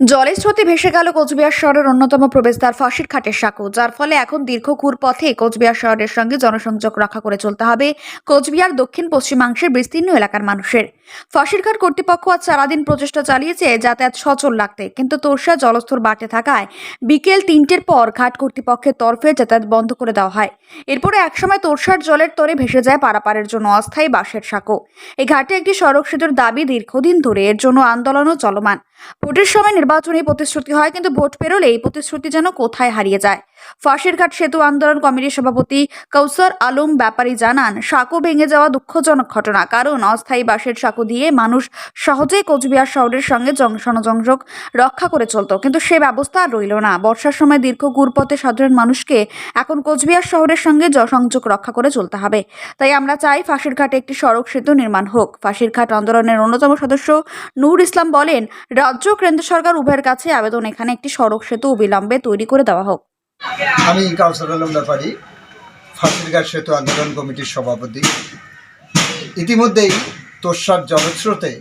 জলের স্রোতে ভেসে গেল কোচবিহার শহরের অন্যতম প্রবেশদ্বার ফাঁসির খাটের সাঁকো, যার ফলে এখন দীর্ঘ ঘুর পথে কোচবিহার শহরের সঙ্গে জনসংযোগ রক্ষা করে চলতে হবে। কোচবিহার দক্ষিণ পশ্চিমাংশের বিস্তীর্ণ এলাকার মানুষের। ফাঁসির ঘাট কর্তৃপক্ষ আজ সারাদিন প্রচেষ্টা চালিয়েছে যাতায়াত সচল রাখতে। কিন্তু তোরসা জলস্তর বাড়তে থাকায় বিকেল তিনটের পর ঘাট কর্তৃপক্ষের তরফে যাতায়াত বন্ধ করে দেওয়া হয়। এরপরে একসময় তোরসার জলের তরে ভেসে যায় পারাপারের জন্য অস্থায়ী বাঁশের সাঁকো। এই ঘাটে একটি সড়ক সেতুর দাবি দীর্ঘদিন ধরে এর জন্য আন্দোলনও চলমান। ভোটের সময় নির্বাচনী প্রতিশ্রুতি হয়, কিন্তু ভোট পেরোলে এই প্রতিশ্রুতি যেন কোথায় হারিয়ে যায়। ফাঁসিরঘাট সেতু আন্দোলন কমিটির সভাপতি কৌসর আলম ব্যাপারী জানান, সাঁকো ভেঙে যাওয়া দুঃখজনক ঘটনা, কারণ অস্থায়ী বাঁশের সাঁকো দিয়ে মানুষ সহজেই কোচবিহার শহরের সঙ্গে জনসংযোগ রক্ষা করে চলত। কিন্তু সে ব্যবস্থা আর রইল না। বর্ষার সময় দীর্ঘ ঘুরপথে সাধারণ মানুষকে এখন কোচবিহার শহরের সঙ্গে সংযোগ রক্ষা করে চলতে হবে। তাই আমরা চাই ফাঁসির ঘাটে একটি সড়ক সেতু নির্মাণ হোক। ফাঁসির ঘাট আন্দোলনের অন্যতম সদস্য নূর ইসলাম বলেন, রাজ্য কেন্দ্র সরকার উভয়ের কাছে আবেদন এখানে একটি সড়ক সেতু অবিলম্বে তৈরি করে দেওয়া হোক। আমি কাউসার আলম ব্যাপারী। ফাঁসিরঘাট সেতু আন্দোলন কমিটির সভাপতি। ইতিমধ্যেই তোষার জলস্রোতে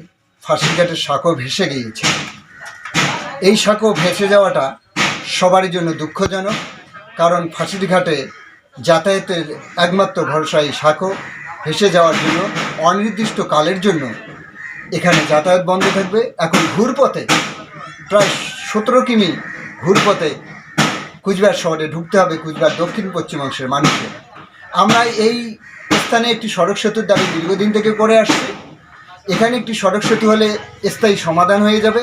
ফাঁসিরঘাটের সাঁকো ভেসে গিয়েছে। এই সাঁকো ভেসে যাওয়াটা সবারই জন্য দুঃখজনক, কারণ ফাঁসিরঘাটে যাতায়াতের একমাত্র ভরসা এই সাঁকো ভেসে যাওয়ার জন্য, অনির্দিষ্ট কালের জন্য এখানে যাতায়াত বন্ধ থাকবে। এখন ঘুরপথে, প্রায় সতেরো কিমি ঘুরপথে কুচবিহার শহরে ঢুকতে হবে, কুচবিহার দক্ষিণ পশ্চিমাংশের মানুষের আমরা এই স্থানে একটি সড়ক সেতুর দাবি দীর্ঘদিন থেকে করে আসছি। এখানে একটি সড়ক সেতু হলে স্থায়ী সমাধান হয়ে যাবে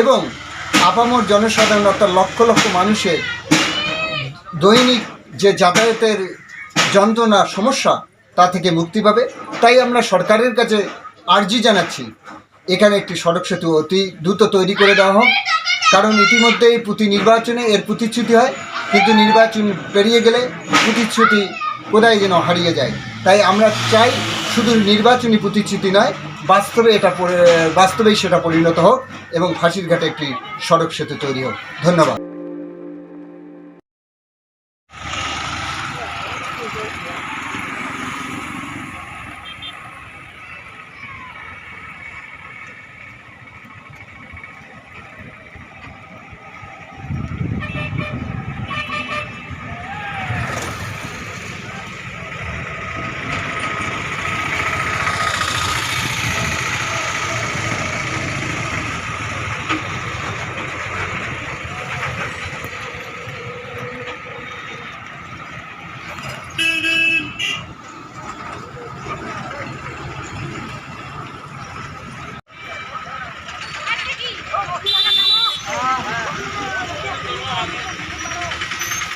এবং আপামর জনসাধারণ অর্থাৎ লক্ষ লক্ষ মানুষের দৈনিক যে যাতায়াতের যন্ত্রণা, সমস্যা, তা থেকে মুক্তি পাবে। তাই আমরা সরকারের কাছে আর্জি জানাচ্ছি, এখানে একটি সড়ক সেতু অতি দ্রুত তৈরি করে দেওয়া হোক। কারণ ইতিমধ্যেই প্রতি নির্বাচনে এর প্রতিশ্রুতি হয়, কিন্তু নির্বাচন পেরিয়ে গেলে প্রতিশ্রুতি কোথায় যেন হারিয়ে যায়। তাই আমরা চাই শুধু নির্বাচনী প্রতিশ্রুতি নয় বাস্তবে এটা বাস্তবেই সেটা পরিণত হোক এবং ফাঁসির ঘাটে একটি সড়ক সেতু তৈরি হোক। ধন্যবাদ।